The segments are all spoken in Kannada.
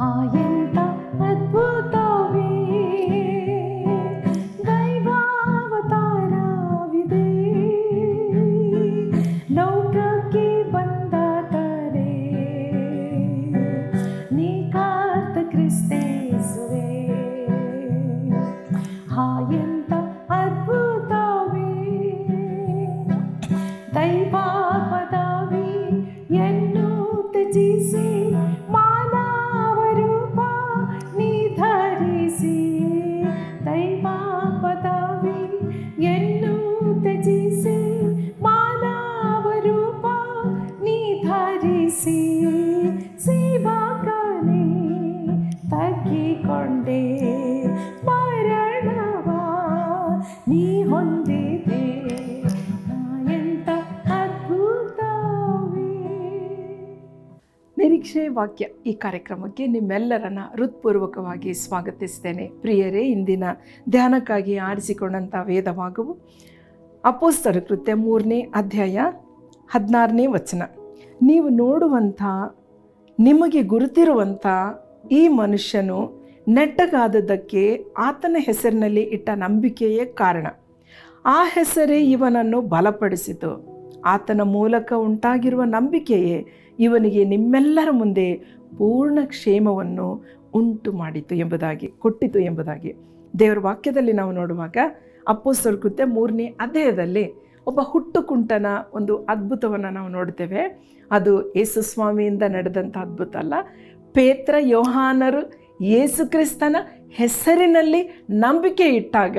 ಆ ಎಂತ ನಿರ್ಧರಿಸಿ ಸೇವಕನೇ ತಗ್ಗಿಕೊಂಡೆ. ಮರಣವ, ನೀ ಹೊಂದಿದೆ ಎಂತ ಅದ್ಭುತವೇ. ನಿರೀಕ್ಷೆ ವಾಕ್ಯ ಈ ಕಾರ್ಯಕ್ರಮಕ್ಕೆ ನಿಮ್ಮೆಲ್ಲರನ್ನ ಹೃತ್ಪೂರ್ವಕವಾಗಿ ಸ್ವಾಗತಿಸ್ತೇನೆ. ಪ್ರಿಯರೇ, ಇಂದಿನ ಧ್ಯಾನಕ್ಕಾಗಿ ಆರಿಸಿಕೊಂಡಂಥ ವೇದವಾಗವು ಅಪೋಸ್ತರ ಕೃತ್ಯ ಮೂರನೇ ಅಧ್ಯಾಯ ಹದಿನಾರನೇ ವಚನ. ನೀವು ನೋಡುವಂಥ, ನಿಮಗೆ ಗುರುತಿರುವಂಥ ಈ ಮನುಷ್ಯನು ನೆಟ್ಟಗಾದದ್ದಕ್ಕೆ ಆತನ ಹೆಸರಿನಲ್ಲಿ ಇಟ್ಟ ನಂಬಿಕೆಯೇ ಕಾರಣ. ಆ ಹೆಸರೇ ಇವನನ್ನು ಬಲಪಡಿಸಿತು. ಆತನ ಮೂಲಕ ಉಂಟಾಗಿರುವ ನಂಬಿಕೆಯೇ ಇವನಿಗೆ ನಿಮ್ಮೆಲ್ಲರ ಮುಂದೆ ಪೂರ್ಣ ಕ್ಷೇಮವನ್ನು ಉಂಟು ಮಾಡಿತು ಎಂಬುದಾಗಿ, ಕೊಟ್ಟಿತು ಎಂಬುದಾಗಿ. ದೇವರ ವಾಕ್ಯದಲ್ಲಿ ನಾವು ನೋಡುವಾಗ ಅಪ್ಪು ಕೃತ್ಯ ಮೂರನೇ ಅಧ್ಯಾಯದಲ್ಲಿ ಒಬ್ಬ ಹುಟ್ಟು ಕುಂಟನ ಒಂದು ಅದ್ಭುತವನ್ನು ನಾವು ನೋಡ್ತೇವೆ. ಅದು ಯೇಸು ಸ್ವಾಮಿಯಿಂದ ನಡೆದಂಥ ಅದ್ಭುತ ಅಲ್ಲ. ಪೇತ್ರ ಯೋಹಾನರು ಯೇಸು ಕ್ರಿಸ್ತನ ಹೆಸರಿನಲ್ಲಿ ನಂಬಿಕೆ ಇಟ್ಟಾಗ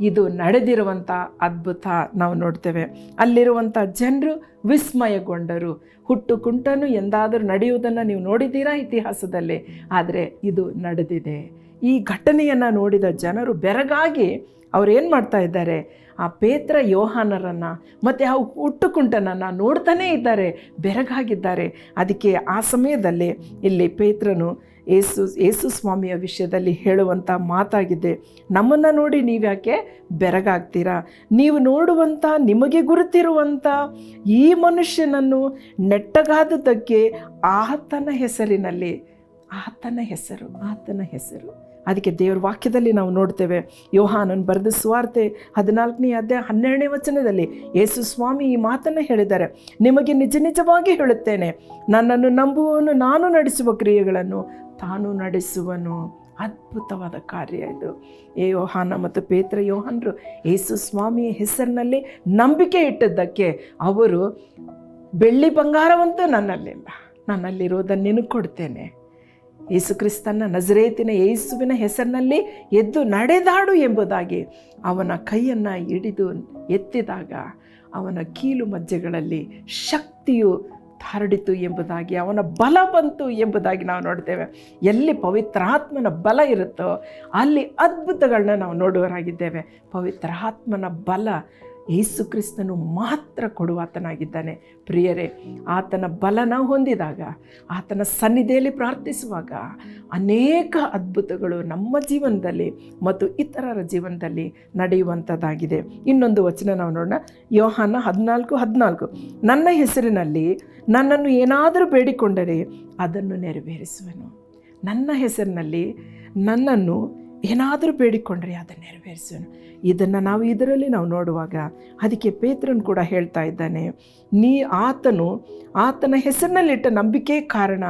ಇದು ನಡೆದಿರುವಂಥ ಅದ್ಭುತ ನಾವು ನೋಡ್ತೇವೆ. ಅಲ್ಲಿರುವಂಥ ಜನರು ವಿಸ್ಮಯಗೊಂಡರು. ಹುಟ್ಟು ಕುಂಟನು ಎಂದಾದರೂ ನಡೆಯುವುದನ್ನು ನೀವು ನೋಡಿದ್ದೀರಾ ಇತಿಹಾಸದಲ್ಲಿ? ಆದರೆ ಇದು ನಡೆದಿದೆ. ಈ ಘಟನೆಯನ್ನು ನೋಡಿದ ಜನರು ಬೆರಗಾಗಿ ಅವ್ರು ಏನು ಮಾಡ್ತಾ ಇದ್ದಾರೆ? ಆ ಪೇತ್ರ ಯೋಹಾನರನ್ನು ಮತ್ತು ಆ ಹುಟ್ಟುಕುಂಟನನ್ನು ನೋಡ್ತಾನೇ ಇದ್ದಾರೆ, ಬೆರಗಾಗಿದ್ದಾರೆ. ಅದಕ್ಕೆ ಆ ಸಮಯದಲ್ಲಿ ಇಲ್ಲಿ ಪೇತ್ರನು ಏಸು ಏಸು ಸ್ವಾಮಿಯ ವಿಷಯದಲ್ಲಿ ಹೇಳುವಂಥ ಮಾತಾಗಿದೆ. ನಮ್ಮನ್ನು ನೋಡಿ ನೀವ್ಯಾಕೆ ಬೆರಗಾಗ್ತೀರಾ? ನೀವು ನೋಡುವಂಥ ನಿಮಗೆ ಗುರುತಿರುವಂಥ ಈ ಮನುಷ್ಯನನ್ನು ನೆಟ್ಟಗಾದದ್ದಕ್ಕೆ ಆತನ ಹೆಸರಿನಲ್ಲಿ, ಆತನ ಹೆಸರು ಆತನ ಹೆಸರು. ಅದಕ್ಕೆ ದೇವರ ವಾಕ್ಯದಲ್ಲಿ ನಾವು ನೋಡ್ತೇವೆ, ಯೋಹಾನನ್ ಬರೆದ ಸುವಾರ್ತೆ ಹದಿನಾಲ್ಕನೇ ಅಧ್ಯಾಯ ಹನ್ನೆರಡನೇ ವಚನದಲ್ಲಿ ಯೇಸು ಸ್ವಾಮಿ ಈ ಮಾತನ್ನು ಹೇಳಿದ್ದಾರೆ, ನಿಮಗೆ ನಿಜ ನಿಜವಾಗಿ ಹೇಳುತ್ತೇನೆ, ನನ್ನನ್ನು ನಂಬುವವನು ನಾನು ನಡೆಸುವ ಕ್ರಿಯೆಗಳನ್ನು ತಾನು ನಡೆಸುವನು. ಅದ್ಭುತವಾದ ಕಾರ್ಯ ಇದು. ಏ ಯೋಹಾನ ಮತ್ತು ಪೇತ್ರ ಯೋಹಾನರು ಯೇಸು ಸ್ವಾಮಿಯ ಹೆಸರಿನಲ್ಲಿ ನಂಬಿಕೆ ಇಟ್ಟದ್ದಕ್ಕೆ ಅವರು ಬೆಳ್ಳಿ ಬಂಗಾರವಂತೂ ನನ್ನಲ್ಲಿಲ್ಲ ನನ್ನಲ್ಲಿರೋದನ್ನು ನಿನಗೆ ಕೊಡ್ತೇನೆ. ಯೇಸು ಕ್ರಿಸ್ತನ ನಜರೇತಿನ ಯೇಸುವಿನ ಹೆಸರಿನಲ್ಲಿ ಎದ್ದು ನಡೆದಾಡು ಎಂಬುದಾಗಿ ಅವನ ಕೈಯನ್ನು ಹಿಡಿದು ಎತ್ತಿದಾಗ ಅವನ ಕೀಲು ಮಜ್ಜೆಗಳಲ್ಲಿ ಶಕ್ತಿಯು ಹರಡಿತು ಎಂಬುದಾಗಿ, ಅವನ ಬಲ ಬಂತು ಎಂಬುದಾಗಿ ನಾವು ನೋಡ್ತೇವೆ. ಎಲ್ಲಿ ಪವಿತ್ರಾತ್ಮನ ಬಲ ಇರುತ್ತೋ ಅಲ್ಲಿ ಅದ್ಭುತಗಳನ್ನ ನಾವು ನೋಡುವರಾಗಿದ್ದೇವೆ ಪವಿತ್ರಾತ್ಮನ ಬಲ ಯೇಸು ಕ್ರಿಸ್ತನು ಮಾತ್ರ ಕೊಡುವಾತನಾಗಿದ್ದಾನೆ. ಪ್ರಿಯರೇ, ಆತನ ಬಲನ ಹೊಂದಿದಾಗ, ಆತನ ಸನ್ನಿಧಿಯಲ್ಲಿ ಪ್ರಾರ್ಥಿಸುವಾಗ ಅನೇಕ ಅದ್ಭುತಗಳು ನಮ್ಮ ಜೀವನದಲ್ಲಿ ಮತ್ತು ಇತರರ ಜೀವನದಲ್ಲಿ ನಡೆಯುವಂಥದ್ದಾಗಿದೆ. ಇನ್ನೊಂದು ವಚನ ನಾವು ನೋಡೋಣ. ಯೋಹಾನ ಹದಿನಾಲ್ಕು ಹದಿನಾಲ್ಕು. ನನ್ನ ಹೆಸರಿನಲ್ಲಿ ನನ್ನನ್ನು ಏನಾದರೂ ಬೇಡಿಕೊಂಡರೆ ಅದನ್ನು ನೆರವೇರಿಸುವೆನು. ನನ್ನ ಹೆಸರಿನಲ್ಲಿ ನನ್ನನ್ನು ಏನಾದರೂ ಬೇಡಿಕೊಂಡ್ರೆ ಅದನ್ನು ನೆರವೇರಿಸೋನು ಇದನ್ನು ನಾವು ಇದರಲ್ಲಿ ನಾವು ನೋಡುವಾಗ ಅದಕ್ಕೆ ಪೇತ್ರನ್ ಕೂಡ ಹೇಳ್ತಾ ಇದ್ದಾನೆ, ನೀ ಆತನು, ಆತನ ಹೆಸರಿನಲ್ಲಿಟ್ಟ ನಂಬಿಕೆ ಕಾರಣ,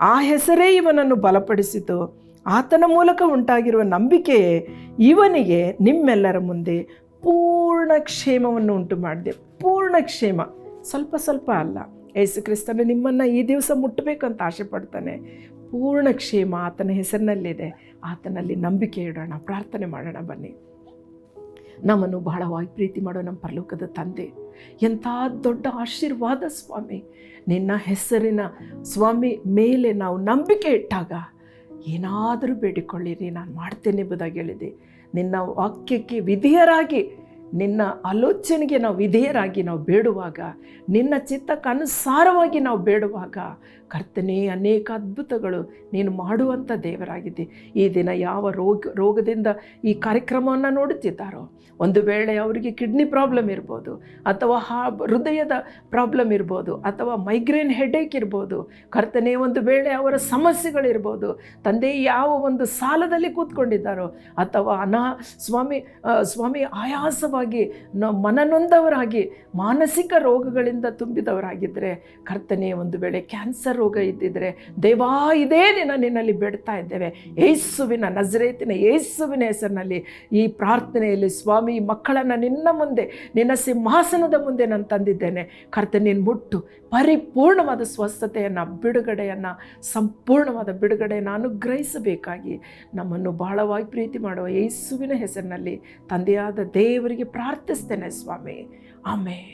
ಆ ಹೆಸರೇ ಇವನನ್ನು ಬಲಪಡಿಸಿತು. ಆತನ ಮೂಲಕ ಉಂಟಾಗಿರುವ ನಂಬಿಕೆಯೇ ಇವನಿಗೆ ನಿಮ್ಮೆಲ್ಲರ ಮುಂದೆ ಪೂರ್ಣ ಕ್ಷೇಮವನ್ನು ಉಂಟು ಮಾಡಿದೆ. ಪೂರ್ಣ ಕ್ಷೇಮ. ಸ್ವಲ್ಪ ಸ್ವಲ್ಪ ಅಲ್ಲ. ಯೇಸು ಕ್ರಿಸ್ತನು ನಿಮ್ಮನ್ನು ಈ ದಿವಸ ಮುಟ್ಟಬೇಕಂತ ಆಸೆ ಪಡ್ತಾನೆ. ಪೂರ್ಣ ಕ್ಷೇಮ ಆತನ ಹೆಸರಿನಲ್ಲಿದೆ. ಆತನಲ್ಲಿ ನಂಬಿಕೆ ಇಡೋಣ, ಪ್ರಾರ್ಥನೆ ಮಾಡೋಣ ಬನ್ನಿ. ನಮ್ಮನ್ನು ಬಹಳವಾಗಿ ಪ್ರೀತಿ ಮಾಡೋ ನಮ್ಮ ಪರಲೋಕದ ತಂದೆ, ಎಂಥ ದೊಡ್ಡ ಆಶೀರ್ವಾದ ಸ್ವಾಮಿ. ನಿನ್ನ ಹೆಸರಿನ ಸ್ವಾಮಿ ಮೇಲೆ ನಾವು ನಂಬಿಕೆ ಇಟ್ಟಾಗ ಏನಾದರೂ ಬೇಡಿಕೊಳ್ಳಿರಿ, ನಾನು ಮಾಡ್ತೇನೆ ಎಂಬುದಾಗಿ ಹೇಳಿದೆ. ನಿನ್ನ ವಾಕ್ಯಕ್ಕೆ ವಿಧೇಯರಾಗಿ ನಿನ್ನ ಆಲೋಚನೆಗೆ ನಾವು ವಿಧೇಯರಾಗಿ ನಾವು ಬೇಡುವಾಗ, ನಿನ್ನ ಚಿತ್ತಕ್ಕನುಸಾರವಾಗಿ ನಾವು ಬೇಡುವಾಗ ಕರ್ತನೇ, ಅನೇಕ ಅದ್ಭುತಗಳು ನೀನು ಮಾಡುವಂಥ ದೇವರಾಗಿದ್ದೆ. ಈ ದಿನ ಯಾವ ರೋಗ, ರೋಗದಿಂದ ಈ ಕಾರ್ಯಕ್ರಮವನ್ನು ನೋಡುತ್ತಿದ್ದಾರೋ, ಒಂದು ವೇಳೆ ಅವರಿಗೆ ಕಿಡ್ನಿ ಪ್ರಾಬ್ಲಮ್ ಇರ್ಬೋದು, ಅಥವಾ ಹಾ, ಹೃದಯದ ಪ್ರಾಬ್ಲಮ್ ಇರ್ಬೋದು, ಅಥವಾ ಮೈಗ್ರೇನ್ ಹೆಡೇಕ್ ಇರ್ಬೋದು, ಕರ್ತನೆ ಒಂದು ವೇಳೆ ಅವರ ಸಮಸ್ಯೆಗಳಿರ್ಬೋದು, ತಂದೆ ಯಾವ ಒಂದು ಸಾಲದಲ್ಲಿ ಕೂತ್ಕೊಂಡಿದ್ದಾರೋ, ಅಥವಾ ಅನಾ, ಸ್ವಾಮಿ ಸ್ವಾಮಿ ಆಯಾಸವಾಗಿ ನ ಮನನೊಂದವರಾಗಿ, ಮಾನಸಿಕ ರೋಗಗಳಿಂದ ತುಂಬಿದವರಾಗಿದ್ದರೆ ಕರ್ತನೆ ಒಂದು ವೇಳೆ ಕ್ಯಾನ್ಸರ್ ರೋಗ ಇದ್ದಿದ್ದರೆ ದೇವಾ ಇದೇ ದಿನ ನಿನ್ನಲ್ಲಿ ಬೇಡ್ತಾ ಇದ್ದೇವೆ. ಏಸುವಿನ ನಜರೇತಿನ ಏಸುವಿನ ಹೆಸರಿನಲ್ಲಿ ಈ ಪ್ರಾರ್ಥನೆಯಲ್ಲಿ ಸ್ವಾಮಿ ಮಕ್ಕಳನ್ನು ನಿನ್ನ ಮುಂದೆ, ನಿನ್ನ ಸಿಂಹಾಸನದ ಮುಂದೆ ನಾನು ತಂದಿದ್ದೇನೆ. ಕರ್ತನೇ, ನೀನು ಮುಟ್ಟು ಪರಿಪೂರ್ಣವಾದ ಸ್ವಸ್ಥತೆಯನ್ನು, ಬಿಡುಗಡೆಯನ್ನು, ಸಂಪೂರ್ಣವಾದ ಬಿಡುಗಡೆಯನ್ನು ಅನುಗ್ರಹಿಸಬೇಕಾಗಿ ನಮ್ಮನ್ನು ಬಹಳವಾಗಿ ಪ್ರೀತಿ ಮಾಡುವ ಯೇಸುವಿನ ಹೆಸರಿನಲ್ಲಿ ತಂದೆಯಾದ ದೇವರಿಗೆ ప్రార్థిస్తేనే స్వామి ఆమెన్